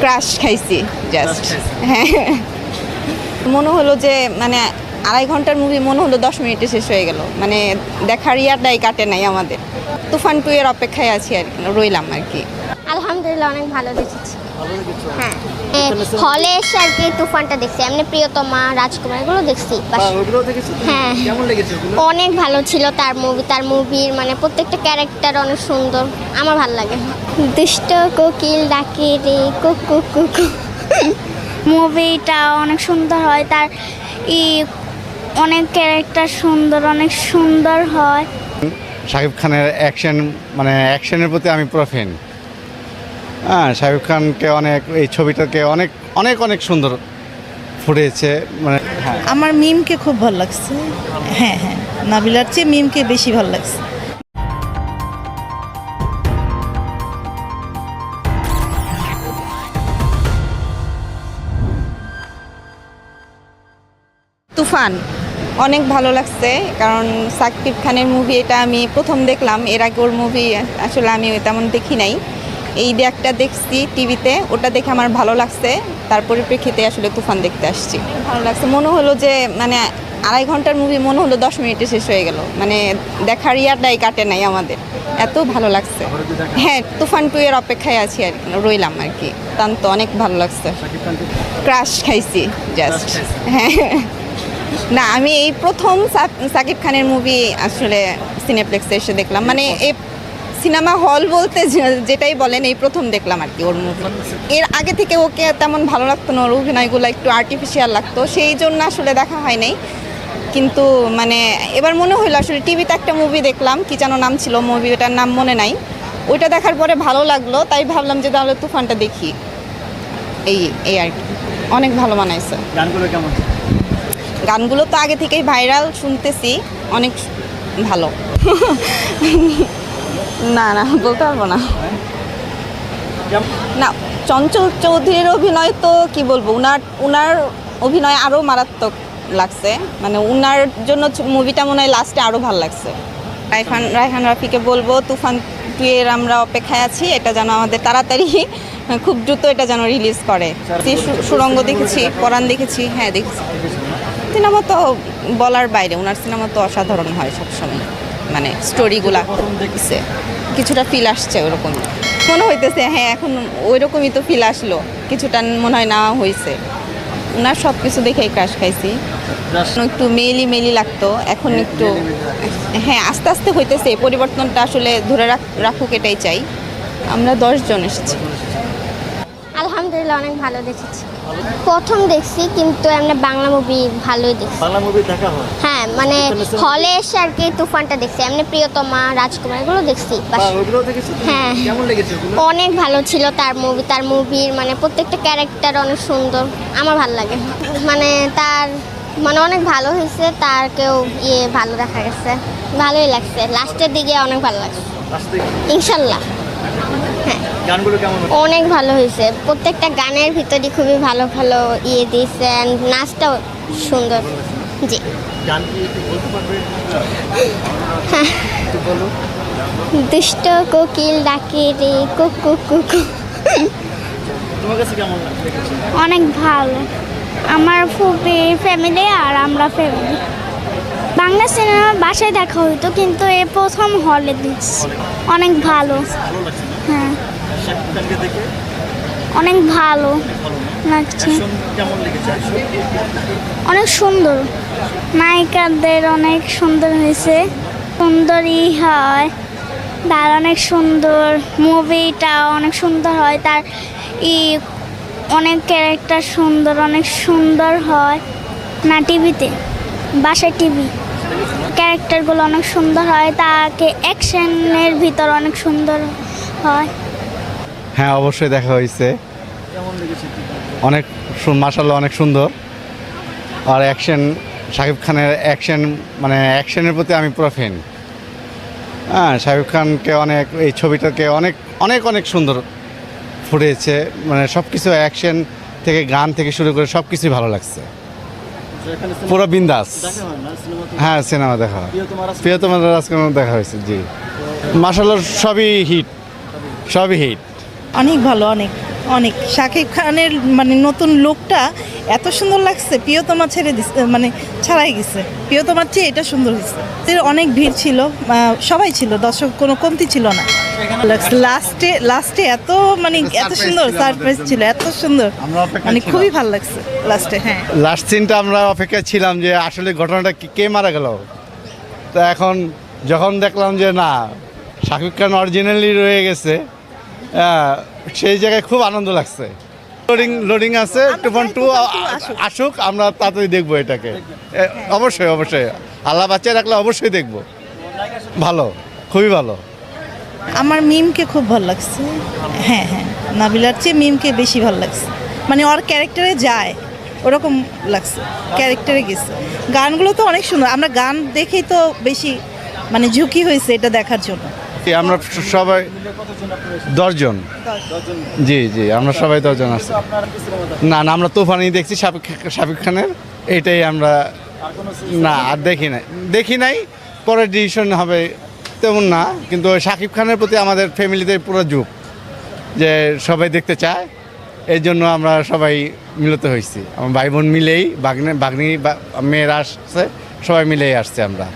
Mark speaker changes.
Speaker 1: Crush খাইছি just হ্যাঁ। মনে হলো যে মানে আড়াই ঘণ্টার মুভি মনে হলো দশ মিনিটে শেষ হয়ে গেল। মানে দেখার ইয়ারটাই কাটে নাই আমাদের। তুফান টু এর অপেক্ষায় আছি আর কি, রইলাম আর কি।
Speaker 2: আলহামদুলিল্লাহ অনেক ভালো দেখেছি। হ্যাঁ। হলে এসে আর কি তুফানটা দেখছি। এমনি প্রিয়তমা রাজকুমার এগুলো দেখছি। বাস হ্যাঁ।
Speaker 3: কেমন লেগেছে ওগুলো?
Speaker 2: অনেক ভালো ছিল তার মুভি তার মুভির মানে প্রত্যেকটা ক্যারেক্টার অনেক সুন্দর। আমার ভালো লাগে। দুষ্ট কোকিল ডাকে রে কুকু কুকু
Speaker 4: মুভিটা অনেক সুন্দর হয়। তার ই অনেক ক্যারেক্টার সুন্দর অনেক সুন্দর হয়।
Speaker 5: শাকিব খানের অ্যাকশন মানে অ্যাকশনের প্রতি আমি পুরো ফ্যান হ্যাঁ শাহরুখ খানকে অনেক এই ছবিটাকে অনেক অনেক অনেক সুন্দর ফুটেছে মানে হ্যাঁ।
Speaker 6: আমার মিমকে খুব ভালো লাগছে। হ্যাঁ হ্যাঁ নাবিলার চেয়ে মিমকে বেশি ভালো লাগছে।
Speaker 1: তুফান অনেক ভালো লাগছে কারণ সাকিব খানের মুভি এটা আমি প্রথম দেখলাম। এর আগে ওর মুভি আসলে আমি তেমন দেখি নাই। এই একটা দেখছি টিভিতে ওটা দেখে আমার ভালো লাগছে। তার পরিপ্রেক্ষিতে আসলে তুফান দেখতে আসছি। ভালো লাগছে। মনে হলো যে মানে আড়াই ঘণ্টার মুভি মনে হলো দশ মিনিটে শেষ হয়ে গেল। মানে দেখার ইয়ারটাই কাটে নাই আমাদের। এত ভালো লাগছে। হ্যাঁ তুফান টু এর অপেক্ষায় আছি আর রইলাম আর কি। তান তো অনেক ভালো লাগছে। ক্রাশ খাইছি জাস্ট হ্যাঁ। না আমি এই প্রথম সাকিব খানের মুভি আসলে সিনেপ্লেক্সে এসে দেখলাম। মানে এই সিনেমা হল বলতে যেটাই বলেন এই প্রথম দেখলাম আর কি ওর মুভি এর আগে থেকে ওকে তেমন ভালো লাগতো না ওর অভিনয়গুলো একটু আর্টিফিশিয়াল লাগতো সেই জন্য আসলে দেখা হয় নাই। কিন্তু মানে এবার মনে হলো আসলে টিভিতে একটা মুভি দেখলাম কি যেন নাম ছিল মুভি ওটার নাম মনে নাই। ওইটা দেখার পরে ভালো লাগল তাই ভাবলাম যে তাহলে তুফানটা দেখি। এই এই আর কি। অনেক ভালো মানাইছে।
Speaker 3: গানগুলো কেমন?
Speaker 1: গানগুলো তো আগে থেকেই ভাইরাল শুনতেছি অনেক ভালো। না না বলতে পারব না। না চঞ্চল চৌধুরীর অভিনয় তো কি বলব উনার উনার অভিনয় আরও মারাত্মক লাগছে। মানে উনার জন্য মুভিটা মনে হয় লাস্টে আরও ভালো লাগছে। রাইফান রাইহান রাফিকে বলব তুফান টু এর আমরা অপেক্ষায় আছি এটা যেন আমাদের তাড়াতাড়ি খুব দ্রুত এটা যেন রিলিজ করে। সুরঙ্গ দেখেছি পরাণ দেখেছি হ্যাঁ দেখেছি। সিনেমা তো বলার বাইরে ওনার সিনেমা তো অসাধারণ হয় সবসময়। মানে স্টোরিগুলা দেখছে কিছুটা ফিল আসছে ওরকম। মনে হইতেছে হ্যাঁ এখন ওই রকমই তো ফিল আসলো। কিছুটা মনে হয় নেওয়া হয়েছে ওনার সব কিছু দেখেই ক্রাশ খাইছি। একটু মেলি মেলি লাগতো। এখন একটু হ্যাঁ আস্তে আস্তে হইতেছে। পরিবর্তনটা আসলে ধরে রাখ- রাখুক এটাই চাই। আমরা দশজন এসেছি।
Speaker 2: আলহামদুলিল্লাহ অনেক ভালো দেখেছি। প্রথম দেখছি কিন্তু এমনি বাংলা মুভি ভালোই দেখছি।
Speaker 3: বাংলা মুভি দেখা হয়?
Speaker 2: হ্যাঁ মানে হলে এসে আর কি তুফানটা দেখছি। এমনি প্রিয়তমা রাজকুমার এগুলো দেখছি হ্যাঁ। অনেক ভালো ছিল তার মুভি তার মুভির মানে প্রত্যেকটা ক্যারেক্টার অনেক সুন্দর। আমার ভালো লাগে। মানে তার মানে অনেক ভালো হয়েছে তার কেউ ইয়ে ভালো দেখা গেছে। ভালোই লাগছে। লাস্টের দিকে অনেক ভালো লাগছে। ইনশাল্লাহ। হ্যাঁ।
Speaker 3: গানগুলো কেমন
Speaker 2: অনেক ভালো হয়েছে। প্রত্যেকটা গানের ভিতরে খুবই ভালো ভালো ইয়ে দিয়েছে নাচটাও সুন্দর। জি।
Speaker 3: গান কি বলতে পারবে?
Speaker 2: হ্যাঁ।
Speaker 3: বলো।
Speaker 2: দুষ্ট কোকিল ডাকে রে কুকু কুকু
Speaker 3: তোমার কাছে কেমন
Speaker 4: অনেক ভালো। আমার খুবই ফ্যামিলি আর আমরা ফ্যামিলি বাংলা সিনেমা বাসায় দেখা হইতো কিন্তু এ প্রথম হলে দিচ্ছি অনেক ভালো।
Speaker 3: শাকিব খানকে দেখে?
Speaker 4: অনেক ভালো
Speaker 3: ভালো
Speaker 4: লাগছে
Speaker 3: কেমন লেগেছে
Speaker 4: অনেক সুন্দর। নায়িকাদের অনেক সুন্দর হয়েছে। সুন্দরই হয়। তার অনেক সুন্দর মুভিটা অনেক সুন্দর হয়। তার ই অনেক ক্যারেক্টার সুন্দর অনেক সুন্দর হয়। না টিভিতে বাসায় টিভি। ক্যারেক্টারগুলো অনেক সুন্দর হয়। তাকে অ্যাকশনের ভিতর অনেক সুন্দর হয়।
Speaker 5: হ্যাঁ অবশ্যই দেখা হয়েছে? অনেক মাসাল্লাহ অনেক সুন্দর। আর অ্যাকশন শাকিব খানের অ্যাকশন মানে অ্যাকশনের প্রতি আমি পুরো ফ্যান হ্যাঁ শাকিব খানকে অনেক এই ছবিটাকে অনেক অনেক অনেক সুন্দর ফুটেছে। মানে সব কিছু অ্যাকশন থেকে গান থেকে শুরু করে সব কিছুই ভালো লাগছে।
Speaker 3: সিনেমা
Speaker 5: পুরো বিন্দাস।
Speaker 3: হয় সিনেমা
Speaker 5: দেখা।
Speaker 3: প্রিয় তোমার
Speaker 5: রাজকুমার দেখা হয়েছে জি। মাসাল্লাহ সবই হিট সবই হিট
Speaker 6: অনেক ভালো অনেক অনেক। শাকিব খানের মানে নতুন লোকটা এত সুন্দর লাগছে প্রিয়তমা ছেড়ে দিস মানে ছাড়াই গেছে। প্রিয়তমার চেয়ে এটা সুন্দর হয়েছে। অনেক ভিড় ছিল সবাই ছিল দর্শক কোনো কমতি ছিল না। লাস্টে লাস্টে এত মানে এত সুন্দর সারপ্রাইজ ছিল এত সুন্দর। মানে খুবই ভালো লাগছে লাস্টে হ্যাঁ।
Speaker 5: লাস্ট সিনটা আমরা অপেক্ষায় ছিলাম যে আসলে ঘটনাটা কি- মারা গেল। তো এখন যখন দেখলাম যে না শাকিব খান অরিজিনালি রয়ে গেছে সেই জায়গায় খুব আনন্দ লাগছে। লোডিং লোডিং আছে টু পয়েন্ট টু আসুক। আমরা তাড়াতাড়ি দেখব এটাকে। অবশ্যই অবশ্যই। আল্লাহ বাচ্চা রাখলে অবশ্যই দেখব। ভালো খুবই ভালো।
Speaker 6: আমার মিমকে খুব ভালো লাগছে। হ্যাঁ হ্যাঁ নাবিলার চেয়ে মিমকে বেশি ভালো লাগছে। মানে ওর ক্যারেক্টারে যায় ওরকম লাগছে ক্যারেক্টারে গেছে। গানগুলো তো অনেক সুন্দর আমরা গান দেখেই তো বেশি মানে ঝুঁকি হয়েছে এটা দেখার জন্য।
Speaker 5: আমরা সবাই দশজন। জি জি, আমরা সবাই দশজন
Speaker 3: সিনেমা
Speaker 5: না না, আমরা তুফানি দেখছি শাকিব খানের। এইটাই আমরা না, আর দেখি নাই। দেখি নাই পরে ডিসিশন হবে তেমন না, কিন্তু শাকিব খানের প্রতি আমাদের ফ্যামিলিতে পুরো যুগ, যে সবাই দেখতে চায়। এই জন্য আমরা সবাই মিলিত হয়েছি। আমার ভাই বোন মিলেই বাগনে বাগনি মেয়েরা আসছে, সবাই মিলেই আসছে আমরা।